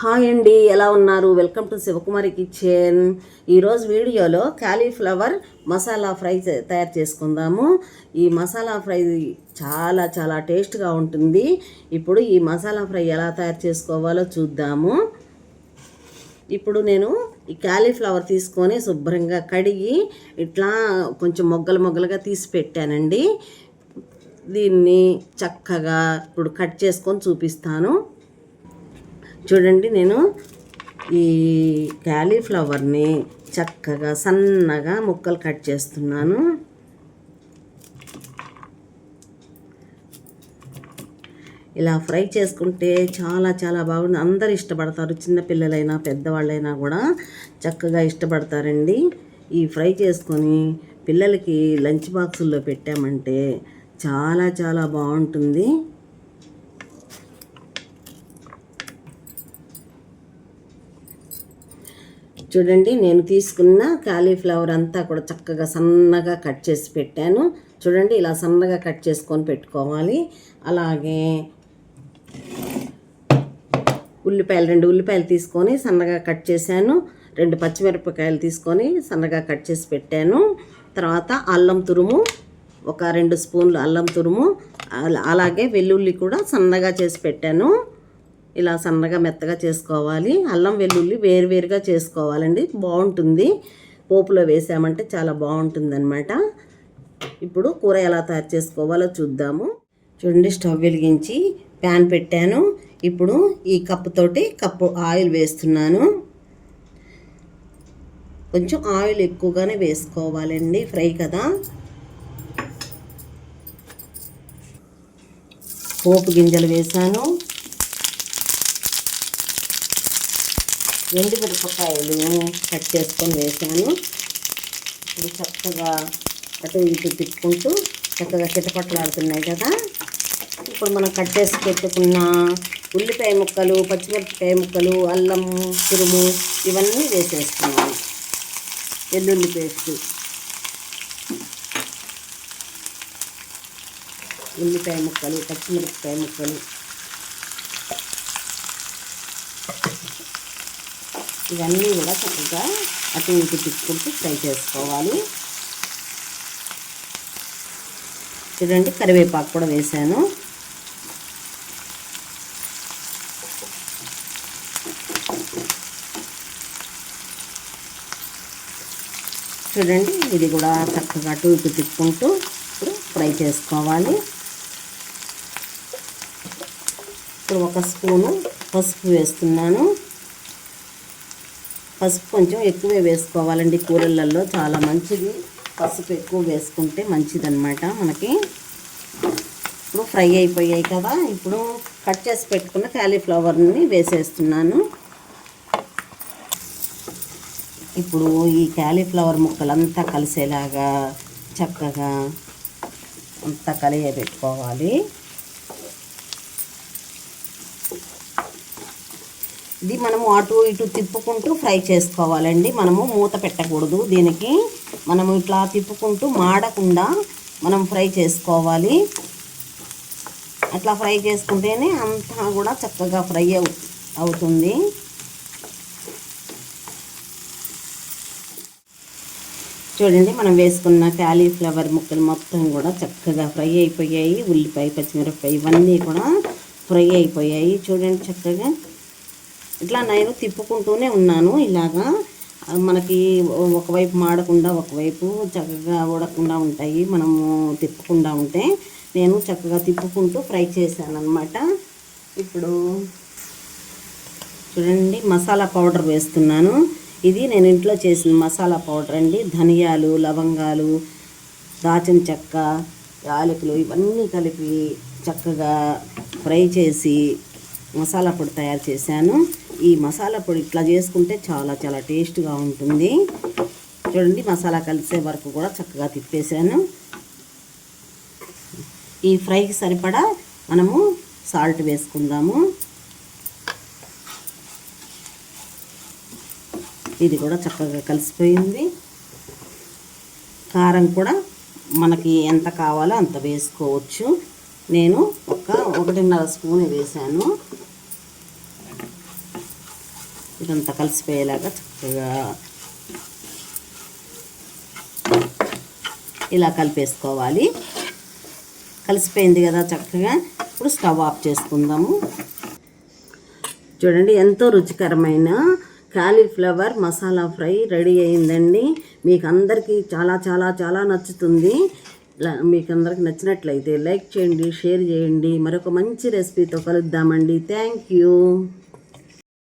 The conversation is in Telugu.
హాయ్ అండి ఎలా ఉన్నారు? వెల్కమ్ టు శివకుమారి కిచెన్ ఈరోజు వీడియోలో క్యాలీఫ్లవర్ మసాలా ఫ్రై తయారు చేసుకుందాము. ఈ మసాలా ఫ్రై చాలా చాలా టేస్ట్గా ఉంటుంది. ఇప్పుడు ఈ మసాలా ఫ్రై ఎలా తయారు చేసుకోవాలో చూద్దాము. ఇప్పుడు నేను ఈ క్యాలీఫ్లవర్ తీసుకొని శుభ్రంగా కడిగి ఇట్లా కొంచెం మొగ్గలు మొగ్గలుగా తీసి పెట్టానండి. దీన్ని చక్కగా ఇప్పుడు కట్ చేసుకొని చూపిస్తాను. చూడండి నేను ఈ క్యాలీఫ్లవర్ని చక్కగా సన్నగా ముక్కలు కట్ చేస్తున్నాను. ఇలా ఫ్రై చేసుకుంటే చాలా చాలా బాగుంది అందరు ఇష్టపడతారు చిన్నపిల్లలైనా పెద్దవాళ్ళైనా కూడా చక్కగా ఇష్టపడతారండి. ఈ ఫ్రై చేసుకొని పిల్లలకి లంచ్ బాక్సుల్లో పెట్టామంటే చాలా చాలా బాగుంటుంది. చూడండి నేను తీసుకున్న కాలీఫ్లవర్ అంతా కూడా చక్కగా సన్నగా కట్ చేసి పెట్టాను. చూడండి ఇలా సన్నగా కట్ చేసుకొని పెట్టుకోవాలి. అలాగే ఉల్లిపాయలు రెండు ఉల్లిపాయలు తీసుకొని సన్నగా కట్ చేశాను. రెండు పచ్చిమిరపకాయలు తీసుకొని సన్నగా కట్ చేసి పెట్టాను. తర్వాత అల్లం తురుము ఒక రెండు స్పూన్లు అల్లం తురుము అలాగే వెల్లుల్లి కూడా సన్నగా చేసి పెట్టాను. ఇలా సన్నగా మెత్తగా చేసుకోవాలి. అల్లం వెల్లుల్లి వేరువేరుగా చేసుకోవాలండి. బాగుంటుంది. పోపులో వేసామంటే చాలా బాగుంటుంది అనమాట ఇప్పుడు కూర ఎలా తయారు చేసుకోవాలో చూద్దాము. చూడండి స్టవ్ వెలిగించి ప్యాన్ పెట్టాను. ఇప్పుడు ఈ కప్పుతోటి కప్పు ఆయిల్ వేస్తున్నాను. కొంచెం ఆయిల్ ఎక్కువగానే వేసుకోవాలండి ఫ్రై కదా. పోపు గింజలు వేసాను. ఎండు మిరపకాయలు కట్ చేసుకొని వేసాను. ఇప్పుడు చక్కగా అటు ఇటు తిప్పుకుంటూ చక్కగా చిటపట్లాడుతున్నాయి కదా. ఇప్పుడు మనం కట్ చేసి పెట్టుకున్న ఉల్లిపాయ ముక్కలు పచ్చిమిరపకాయ ముక్కలు అల్లం తురుము ఇవన్నీ వేసేస్తున్నాను. వెల్లుల్లి పేస్టు. ఉల్లిపాయ ముక్కలు పచ్చిమిరపకాయ ముక్కలు. ఇవన్నీ కూడా చక్కగా అటు ఇటు తిప్పుకుంటూ ఫ్రై చేసుకోవాలి. చూడండి కరివేపాకు కూడా వేసాను. చూడండి ఇది కూడా చక్కగా అటు ఇటు తిప్పుకుంటూ ఇప్పుడు ఫ్రై చేసుకోవాలి. ఇప్పుడు ఒక స్పూను పసుపు వేస్తున్నాను. పసుపు కొంచెం ఎక్కువే వేసుకోవాలండి కూరలలో. చాలా మంచిది. పసుపు ఎక్కువ వేసుకుంటే మంచిదన్నమాట మనకి. ఇప్పుడు ఫ్రై అయిపోయాయి కదా. ఇప్పుడు కట్ చేసి పెట్టుకున్న క్యాలీఫ్లవర్ని వేసేస్తున్నాను. ఇప్పుడు ఈ క్యాలీఫ్లవర్ ముక్కలంతా కలిసేలాగా చక్కగా అంతా కలియ పెట్టుకోవాలి ఇది మనము అటు ఇటు తిప్పుకుంటూ ఫ్రై చేసుకోవాలండి. మనము మూత పెట్టకూడదు. దీనికి మనము ఇట్లా తిప్పుకుంటూ మాడకుండా మనం ఫ్రై చేసుకోవాలి. అట్లా ఫ్రై చేసుకుంటేనే అంతా కూడా చక్కగా ఫ్రై అవు అవుతుంది. చూడండి మనం వేసుకున్న క్యాలీఫ్లవర్ ముక్కలు మొత్తం కూడా చక్కగా ఫ్రై అయిపోయాయి. ఉల్లిపాయ పచ్చిమిరపకాయ ఇవన్నీ కూడా ఫ్రై అయిపోయాయి. చూడండి చక్కగా ఇట్లా నేను తిప్పుకుంటూనే ఉన్నాను ఇలాగా. మనకి ఒకవైపు మాడకుండా ఒకవైపు చక్కగా ఉడకుండా ఉంటాయి మనము తిప్పకుండా ఉంటే. నేను చక్కగా తిప్పుకుంటూ ఫ్రై చేశాను అనమాట ఇప్పుడు చూడండి మసాలా పౌడర్ వేస్తున్నాను. ఇది నేను ఇంట్లో చేసిన మసాలా పౌడర్ అండి. ధనియాలు లవంగాలు దాచిన చెక్క యాలకులు ఇవన్నీ కలిపి చక్కగా ఫ్రై చేసి మసాలా పొడి తయారు చేశాను. ఈ మసాలా పొడి ఇట్లా చేసుకుంటే చాలా చాలా టేస్ట్గా ఉంటుంది. చూడండి మసాలా కలిసే వరకు కూడా చక్కగా తిప్పేశాను. ఈ ఫ్రైకి సరిపడా మనము సాల్ట్ వేసుకుందాము. ఇది కూడా చక్కగా కలిసిపోయింది. కారం కూడా మనకి ఎంత కావాలో అంత వేసుకోవచ్చు. నేను ఒక ఒకటిన్నర స్పూన్ వేసాను ఇదంతా కలిసిపోయేలాగా చక్కగా ఇలా కలిపేసుకోవాలి. కలిసిపోయింది కదా చక్కగా. ఇప్పుడు స్టవ్ ఆఫ్ చేసుకుందాము. చూడండి ఎంతో రుచికరమైన కాలీఫ్లవర్ మసాలా ఫ్రై రెడీ అయిందండి. మీకు అందరికీ చాలా చాలా చాలా నచ్చుతుంది. మీకు అందరికి నచ్చినట్లయితే లైక్ చేయండి షేర్ చేయండి. మరొక మంచి రెసిపీతో కలుద్దామండి. Thank you.